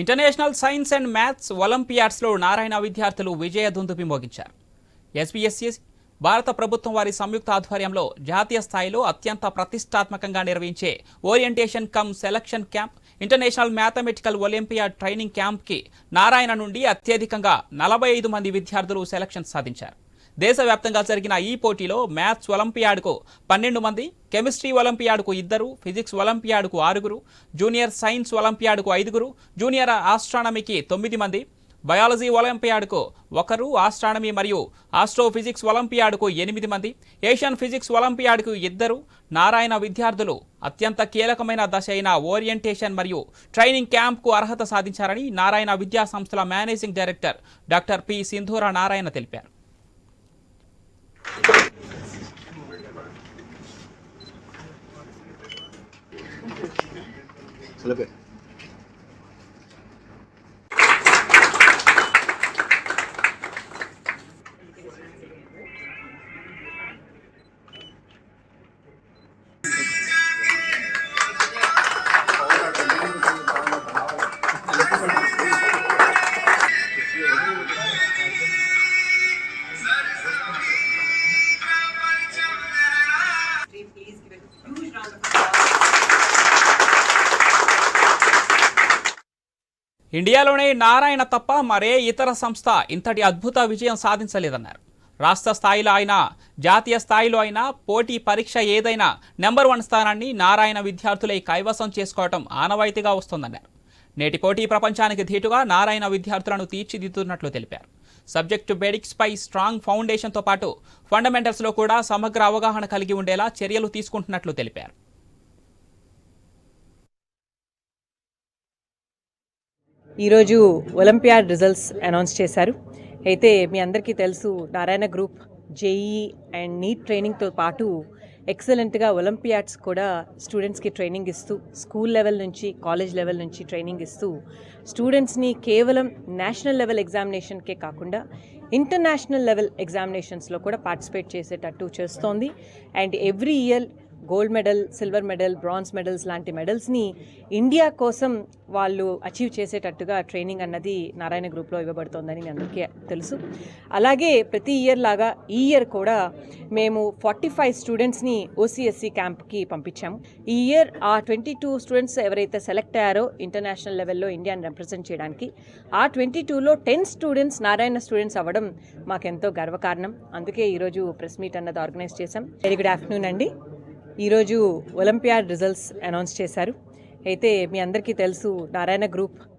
International science and maths ఒలింపియాడ్స్లో నారాయణ విద్యార్థులు విజయ దుందుపి మోగించారు. ఎస్బీఎస్సి భారత ప్రభుత్వం వారి సంయుక్త ఆధ్వర్యంలో జాతీయ స్థాయిలో అత్యంత ప్రతిష్టాత్మకంగా నిర్వహించే orientation cum selection camp international mathematical olympiad training క్యాంప్కి నారాయణ నుండి అత్యధికంగా నలభై ఐదు మంది విద్యార్థులు సెలక్షన్ సాధించారు. దేశవ్యాప్తంగా జరిగిన ఈ పోటీలో మ్యాథ్స్ ఒలింపియాడ్కు పన్నెండు మంది కెమిస్ట్రీ ఒలింపియాడ్కు ఇద్దరు ఫిజిక్స్ ఒలింపియాడ్కు ఆరుగురు జూనియర్ సైన్స్ ఒలింపియాడ్కు ఐదుగురు జూనియర్ ఆస్ట్రానమీకి తొమ్మిది మంది బయాలజీ ఒలింపియాడ్కు ఒకరు ఆస్ట్రానమీ మరియు ఆస్ట్రోఫిజిక్స్ ఒలింపియాడ్కు ఎనిమిది మంది ఏషియన్ ఫిజిక్స్ ఒలింపియాడ్కు ఇద్దరు నారాయణ విద్యార్థులు అత్యంత కీలకమైన దశ అయిన ఓరియంటేషన్ మరియు ట్రైనింగ్ క్యాంప్కు అర్హత సాధించారని నారాయణ విద్యా సంస్థల మేనేజింగ్ డైరెక్టర్ డాక్టర్ పి సింధూర నారాయణ తెలిపారు. Celebrate. ఇండియాలోనే నారాయణ తప్ప మరే ఇతర సంస్థ ఇంతటి అద్భుత విజయం సాధించలేదన్నారు. రాష్ట్ర స్థాయిలో అయినా జాతీయ స్థాయిలో అయినా పోటీ పరీక్ష ఏదైనా నెంబర్ వన్ స్థానాన్ని నారాయణ విద్యార్థులై కైవసం చేసుకోవటం ఆనవాయితీగా వస్తోందన్నారు. నేటి పోటీ ప్రపంచానికి ధీటుగా నారాయణ విద్యార్థులను తీర్చిదిద్దుతున్నట్లు తెలిపారు. సబ్జెక్టు బేడిక్స్ పై స్ట్రాంగ్ ఫౌండేషన్తో పాటు ఫండమెంటల్స్లో కూడా సమగ్ర అవగాహన కలిగి ఉండేలా చర్యలు తీసుకుంటున్నట్లు తెలిపారు. ఈరోజు ఒలింపియాడ్ రిజల్ట్స్ అనౌన్స్ చేశారు. అయితే మీ అందరికీ తెలుసు Narayana group JEE and NEET ట్రైనింగ్తో పాటు ఎక్సలెంట్గా ఒలింపియాడ్స్ కూడా స్టూడెంట్స్కి ట్రైనింగ్ ఇస్తూ స్కూల్ లెవెల్ నుంచి కాలేజ్ లెవెల్ నుంచి ట్రైనింగ్ ఇస్తూ స్టూడెంట్స్ని కేవలం నేషనల్ లెవెల్ ఎగ్జామినేషన్కే కాకుండా ఇంటర్నేషనల్ లెవెల్ ఎగ్జామినేషన్స్లో కూడా పార్టిసిపేట్ చేసేటట్టు చేస్తోంది. And every year gold medal silver medal bronze medals లాంటి మెడల్స్ని ఇండియా కోసం వాళ్ళు అచీవ్ చేసేటట్టుగా ట్రైనింగ్ అన్నది నారాయణ గ్రూప్లో ఇవ్వబడుతోందని మీ అందరికీ తెలుసు. అలాగే ప్రతి ఇయర్ లాగా ఈ ఇయర్ కూడా మేము ఫార్టీ ఫైవ్ స్టూడెంట్స్ని ఓసీఎస్సీ క్యాంప్కి పంపించాము. ఈ ఇయర్ ఆ ట్వంటీ టూ స్టూడెంట్స్ ఎవరైతే సెలెక్ట్ అయ్యారో ఇంటర్నేషనల్ లెవెల్లో ఇండియాని రిప్రజెంట్ చేయడానికి ఆ ట్వంటీ టూలో టెన్ స్టూడెంట్స్ నారాయణ స్టూడెంట్స్ అవ్వడం మాకెంతో గర్వకారణం. అందుకే ఈరోజు ప్రెస్ మీట్ అన్నది ఆర్గనైజ్ చేశాం. వెరీ గుడ్ ఆఫ్టర్నూన్ అండి. ఈరోజు ఒలింపియాడ్ రిజల్ట్స్ అనౌన్స్ చేశారు. అయితే మీ అందరికీ తెలుసు నారాయణ గ్రూప్